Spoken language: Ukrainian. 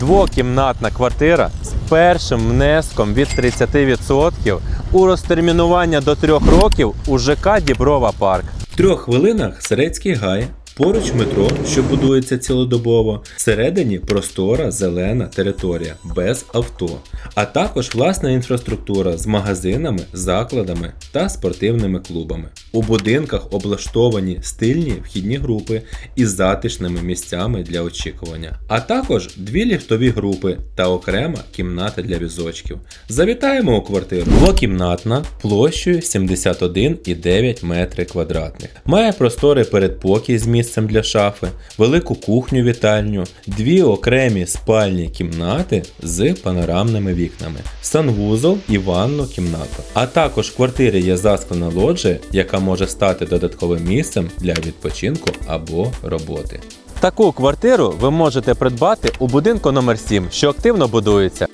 Двокімнатна квартира з першим внеском від 30% у розтермінування до 3 років у ЖК Діброва Парк. В трьох хвилинах Серецький гай. Поруч метро, що будується цілодобово, всередині простора зелена територія без авто, а також власна інфраструктура з магазинами, закладами та спортивними клубами. У будинках облаштовані стильні вхідні групи із затишними місцями для очікування, а також дві ліфтові групи та окрема кімната для візочків. Завітаємо у квартиру. Двокімнатна площею 71,9 метри квадратних. Має простори передпокій з місцем для шафи, велику кухню вітальню, дві окремі спальні кімнати з панорамними вікнами, санвузол і ванну кімнату. А також в квартирі є засклана лоджія, може стати додатковим місцем для відпочинку або роботи. Таку квартиру ви можете придбати у будинку номер 7, що активно будується.